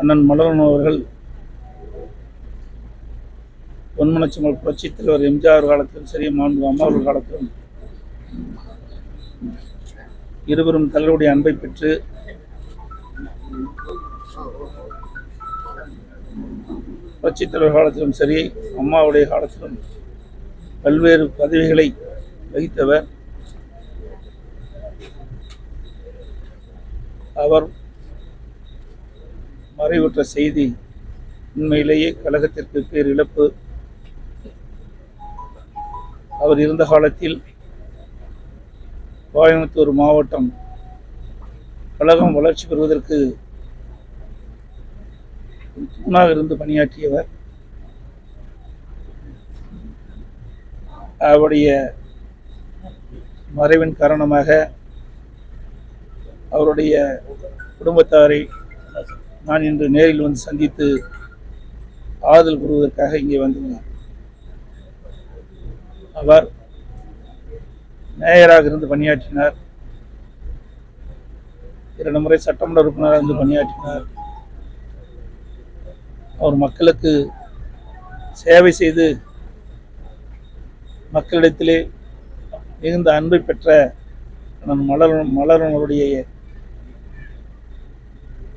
அண்ணன் மலரன் அவர்கள் பொன்மனச்சமல் புரட்சி தலைவர் எம்ஜிஆர் காலத்திலும் சரி மாண்பு அம்மாவர்கள் காலத்திலும் இருவரும் தலைவருடைய அன்பை பெற்று புரட்சி தலைவர் காலத்திலும் சரி அம்மாவுடைய காலத்திலும் பல்வேறு பதவிகளை வகித்தவர். அவர் மறைவுற்ற செய்தி உண்மையிலேயே கழகத்திற்கு பேர் இழப்பு. அவர் இருந்த காலத்தில் கோயம்புத்தூர் மாவட்டம் கழகம் வளர்ச்சி பெறுவதற்கு தூணாக இருந்து பணியாற்றியவர். அவருடைய மறைவின் காரணமாக அவருடைய குடும்பத்தாரை நான் இன்று நேரில் வந்து சந்தித்து ஆறுதல் கூறுவதற்காக இங்கே வந்துள்ளார் அவர் மேயராக இருந்து பணியாற்றினார். இரண்டு முறை சட்டமன்ற உறுப்பினராக இருந்து பணியாற்றினார். அவர் மக்களுக்கு சேவை செய்து மக்களிடத்திலே மிகுந்த அன்பை பெற்ற நான் மலர் மலரனுடைய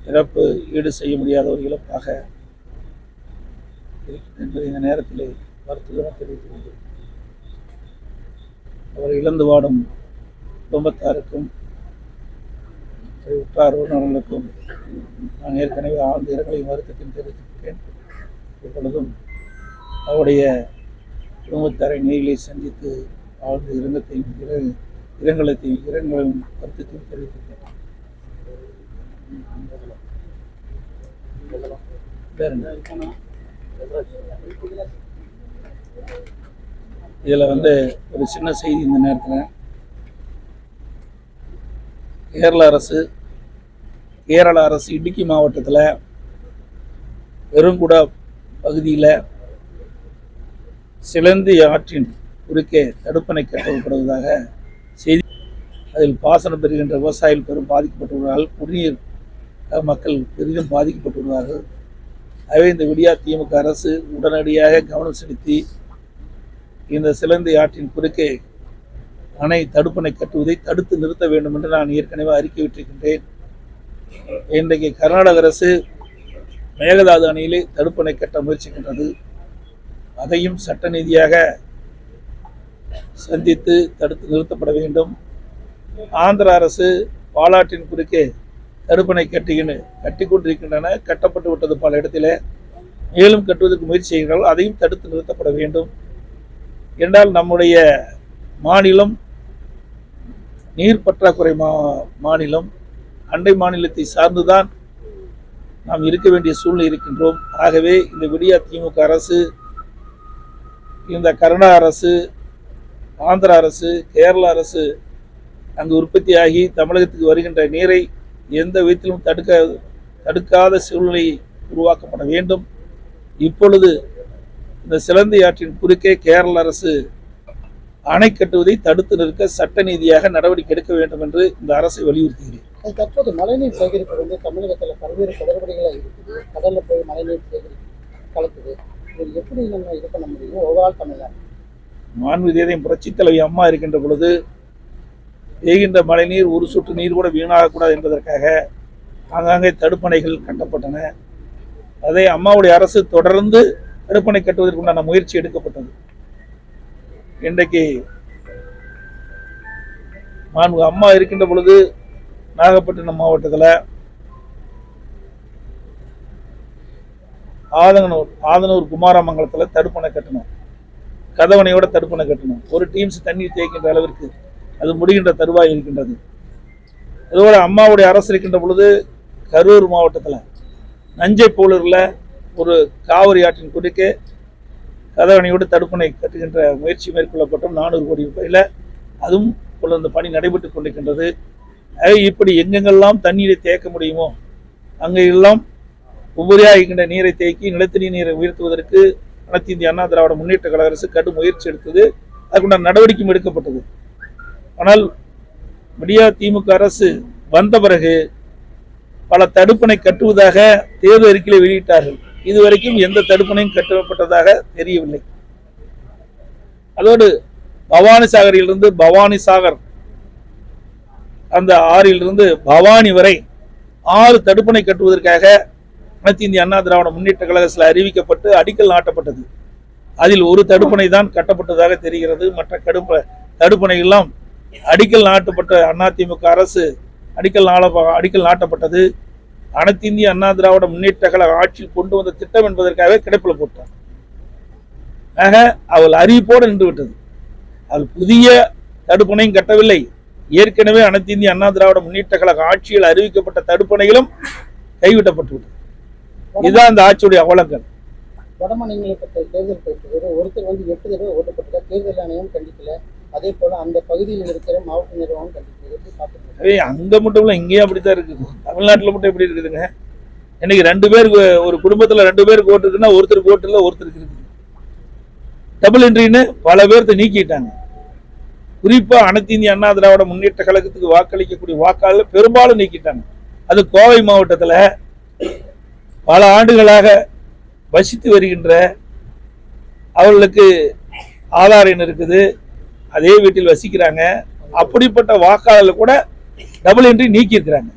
இறப்பு ஈடு செய்ய முடியாத ஒரு இழப்பாக இருக்கிறது என்பதை இந்த நேரத்திலே வருத்தமாக தெரிவித்துக் அவர் இழந்து வாடும் குடும்பத்தாருக்கும் உற்றார் உறவினர்களுக்கும் நான் ஏற்கனவே ஆழ்ந்த இரங்கலையும் வருத்தத்தையும் தெரிவித்திருக்கிறேன் இப்பொழுதும் அவருடைய குடும்பத்தாரை நேரிலே சந்தித்து ஆழ்ந்த இரங்கத்தையும் இர இரங்கலத்தையும் இரங்கலையும் வருத்தத்தையும் தெரிவித்திருக்கிறேன் இதில் வந்து ஒரு சின்ன செய்தி இந்த நேரத்தில். கேரள அரசு கேரள அரசு இடுக்கி மாவட்டத்தில் பெருங்குடா பகுதியில் சிலந்தி ஆற்றின் குறுக்கே தடுப்பணை கட்டப்படுவதாக செய்தி. அதில் பாசனம் பெறுகின்ற விவசாயிகள் பெரும் பாதிக்கப்பட்டுள்ளார்கள் குடிநீர் மக்கள் பெரிதும் பாதிக்கப்பட்டுள்ளார்கள் ஆகவே இந்த விடியா திமுக அரசு உடனடியாக கவனம் செலுத்தி இந்த சிலந்தி ஆற்றின் குறுக்கே அணை தடுப்பணை கட்டுவதை தடுத்து நிறுத்த வேண்டும் என்று நான் ஏற்கனவே அறிக்கை விட்டிருக்கின்றேன். இன்றைக்கு கர்நாடக அரசு மேகதாது அணையிலே தடுப்பணை கட்ட முயற்சிக்கின்றது. அதையும் சட்ட நீதியாக சந்தித்து தடுத்து நிறுத்தப்பட வேண்டும். ஆந்திர அரசு பாலாற்றின் குறுக்கே தடுப்பணை கட்டுகின்னு கட்டி கொண்டிருக்கின்றன கட்டப்பட்டு விட்டது பல இடத்திலே. மேலும் கட்டுவதற்கு முயற்சி செய்கிறார்கள் அதையும் தடுத்து நிறுத்தப்பட வேண்டும். என்றால் நம்முடைய மாநிலம் நீர் பற்றாக்குறை மா மாநிலம் அண்டை மாநிலத்தை சார்ந்துதான் நாம் இருக்க வேண்டிய சூழ்நிலை இருக்கின்றோம். ஆகவே இந்த விடியா திமுக அரசு இந்த கர்நாடக அரசு ஆந்திர அரசு கேரள அரசு அங்கு உற்பத்தியாகி தமிழகத்துக்கு வருகின்ற நீரை எந்த விதத்திலும் தடுக்க தடுக்காத சூழ்நிலை உருவாக்கப்பட வேண்டும். இப்பொழுது இந்த சிலந்தி ஆற்றின் குறுக்கே கேரள அரசு அணை கட்டுவதை தடுத்து நிற்க சட்ட நீதியாக நடவடிக்கை எடுக்க வேண்டும் என்று இந்த அரசை வலியுறுத்துகிறேன். தற்போது மழைநீர் சேகரிப்பு வந்து தமிழகத்தில் பல்வேறு குளறுபடிகளாக இருக்குது. கடல்ல போய் மழைநீர் சேகரி கலக்குது. இது எப்படி நம்ம இது பண்ண முடியும்? ஓவரால் தமிழ்நாடு. மாண்புதேதையும் புரட்சித் தலைவி அம்மா இருக்கின்ற பொழுது பெய்கின்ற மழைநீர் ஒரு சொட்டு நீர் கூட வீணாகக்கூடாது என்பதற்காக ஆங்காங்கே தடுப்பணைகள் கட்டப்பட்டன. அதை அம்மாவுடைய அரசு தொடர்ந்து தடுப்பணை கட்டுவதற்குண்டான முயற்சி எடுக்கப்பட்டது. இன்றைக்கு நான்கு அம்மா இருக்கின்ற பொழுது நாகப்பட்டினம் மாவட்டத்தில் ஆதங்கனூர் ஆதனூர் குமாரமங்கலத்தில் தடுப்பணை கட்டணும். கதவணையோட தடுப்பணை கட்டணும். ஒரு டீம்ஸ் தண்ணீர் தேய்க்கின்ற அளவிற்கு அது முடிகின்ற தருவாய் இருக்கின்றது. அதுபோல அம்மாவுடைய அரசு இருக்கின்ற பொழுது கரூர் மாவட்டத்தில் நஞ்சை போலூரில் ஒரு காவிரி ஆற்றின் குறுக்கே கதவணையோடு தடுப்பணை கட்டுகின்ற முயற்சி மேற்கொள்ளப்பட்டோம். நானூறு கோடி ரூபாயில். அதுவும் இப்பொழுது அந்த பணி நடைபெற்று கொண்டிருக்கின்றது. ஆக இப்படி எங்கெங்கெல்லாம் தண்ணீரை தேக்க முடியுமோ அங்கெல்லாம் உபரியாக இருக்கின்ற நீரை தேக்கி நிலத்தடி நீரை உயர்த்துவதற்கு அனைத்து இந்திய அண்ணா திராவிட முன்னேற்ற கழக அரசு கடும் முயற்சி எடுத்தது. அதுக்குண்டான நடவடிக்கையும் எடுக்கப்பட்டது. ஆனால் விடியா திமுக அரசு வந்த பிறகு பல தடுப்பணை கட்டுவதாக தேர்தல் அறிக்கையில வெளியிட்டார்கள். இதுவரைக்கும் எந்த தடுப்பணையும் கட்டப்பட்டதாக தெரியவில்லை. அதோடு பவானி சாகரிலிருந்து பவானி சாகர் அந்த ஆறிலிருந்து பவானி வரை ஆறு தடுப்பணை கட்டுவதற்காக அனைத்து இந்திய அண்ணா திராவிட முன்னேற்ற கழகத்தில் அறிவிக்கப்பட்டு அடிக்கல் நாட்டப்பட்டது. அதில் ஒரு தடுப்பணை தான் கட்டப்பட்டதாக தெரிகிறது. மற்ற கடுப்ப தடுப்பணை எல்லாம் அடிக்கல் நாட்டப்பட்ட அதிமுக அரசு அடிக்கல் நாள அடிக்கல் நாட்டப்பட்டது. அனைத்து இந்திய அண்ணா திராவிட முன்னேற்ற கழக ஆட்சியில் கொண்டு வந்த திட்டம் என்பதற்காகவே கிடப்பில் போட்டார். ஆக அவள் அறிவிப்போடு நின்று விட்டது. அவள் புதிய தடுப்பணையும் கட்டவில்லை. ஏற்கனவே அனைத்து இந்திய அண்ணா திராவிட முன்னேற்ற கழக ஆட்சியில் அறிவிக்கப்பட்ட தடுப்பணைகளும் கைவிட்டப்பட்டு விட்டது. இதுதான் அந்த ஆட்சியுடைய அவலங்கள். வடமாநிலங்களை பற்றி தேர்தல் ஒருத்தர் வந்து எட்டு தடவை ஓட்டப்பட்டதா தேர்தல் ஆணையம் கண்டிக்கல. அதே போல அந்த பகுதியில் இருக்கிற மாவட்ட நிர்வாகம் கண்டிப்பாக அங்க மட்டும் இல்ல இங்கேயும் அப்படித்தான் இருக்குது. தமிழ்நாட்டுல மட்டும் எப்படி இருக்குதுங்க? இன்னைக்கு ரெண்டு பேருக்கு ஒரு குடும்பத்துல ரெண்டு பேருக்கு ஓட்டு இருக்குன்னா ஒருத்தருக்கு ஓட்டு ஒருத்தருக்கு இருக்குது. டபுள் என்ட்ரின்னு பல பேர்த்த நீக்கிட்டாங்க. குறிப்பா அனைத்து இந்திய அண்ணா திராவிட முன்னேற்ற கழகத்துக்கு வாக்களிக்கக்கூடிய வாக்காளர் பெரும்பாலும் நீக்கிட்டாங்க. அது கோவை மாவட்டத்தில் பல ஆண்டுகளாக வசித்து வருகின்ற அவர்களுக்கு ஆதார் எண் இருக்குது. அதே வீட்டில் வசிக்கிறாங்க. அப்படிப்பட்ட வாக்காளர்கள் கூட டபுள் என்ட்ரி நீக்கி இருக்கிறாங்க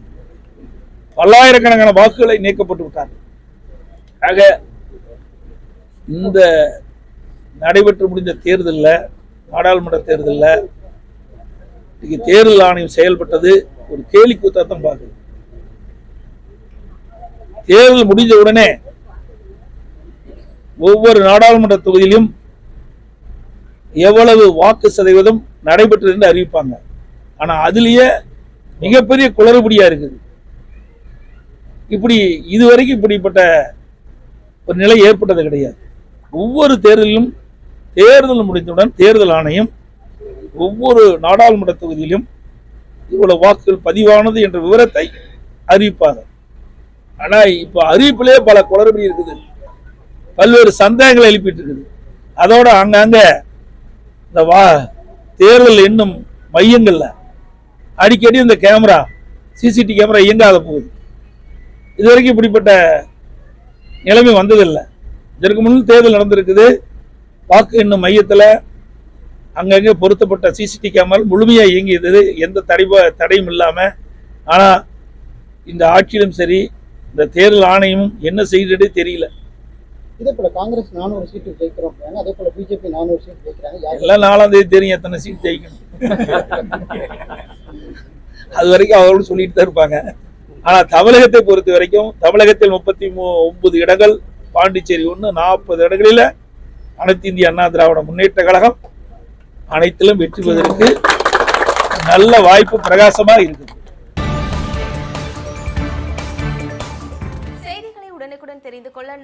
பல்லாயிரக்கணக்கான வாக்குகளை நீக்கப்பட்டு விட்டாங்க. ஆக இந்த நடைபெற்று முடிந்த தேர்தலில் நாடாளுமன்ற தேர்தலில் இன்னைக்கு தேர்தல் ஆணையம் செயல்பட்டது ஒரு கேலி கூத்தாத்தான் பார்க்குது. தேர்தல் முடிஞ்ச உடனே ஒவ்வொரு நாடாளுமன்ற தொகுதியிலும் எவ்வளவு வாக்கு சதவீதம் நடைபெற்றது என்று அறிவிப்பாங்க. ஆனா அதுலயே மிகப்பெரிய குளறுபடியா இருக்குது. இப்படி இதுவரைக்கும் இப்படிப்பட்ட ஒரு நிலை ஏற்பட்டது கிடையாது. ஒவ்வொரு தேர்தலிலும் தேர்தல் முடிந்தவுடன் தேர்தல் ஆணையம் ஒவ்வொரு நாடாளுமன்ற தொகுதியிலும் இவ்வளவு வாக்குகள் பதிவானது என்ற விவரத்தை அறிவிப்பாங்க. ஆனா இப்ப அறிவிப்பிலே பல குளறுபடி இருக்குது. பல்வேறு சந்தேகங்களை எழுப்பிட்டு இருக்குது. அதோட அங்கங்கே இந்த வா தேர்தல் எண்ணும் மையங்களில். அடிக்கடி இந்த கேமரா சிசிடி கேமரா இயங்காத போகுது. இது வரைக்கும் இப்படிப்பட்ட நிலைமை வந்ததில்லை. இதற்கு முன் தேர்தல் நடந்திருக்குது. வாக்கு எண்ணும் மையத்தில் அங்கங்கே பொருத்தப்பட்ட சிசிடி கேமரா முழுமையாக இயங்கியது. எந்த தடை தடையும் இல்லாமல் ஆனால் இந்த ஆட்சியிலும் சரி இந்த தேர்தல் ஆணையமும் என்ன செய்ததே தெரியல. இதே போல காங்கிரஸ் நானூறு சீட்டு ஜெயிக்கிறோம் அதே போல பிஜேபி நானூறு சீட்டு ஜெயிக்கிறாங்க. எல்லாம் நாலாம் தேதி தெரியும் எத்தனை சீட் ஜெயிக்கணும். அது வரைக்கும் அவர்களும் சொல்லிட்டு தான் இருப்பாங்க. ஆனா தமிழகத்தை பொறுத்த வரைக்கும் தமிழகத்தில் முப்பத்தி மூ ஒன்பது இடங்கள் பாண்டிச்சேரி ஒன்று நாற்பது இடங்களில அனைத்து இந்திய அண்ணா திராவிட முன்னேற்ற கழகம் அனைத்திலும் வெற்றி பெறுவதற்கு நல்ல வாய்ப்பு பிரகாசமா இருக்குது.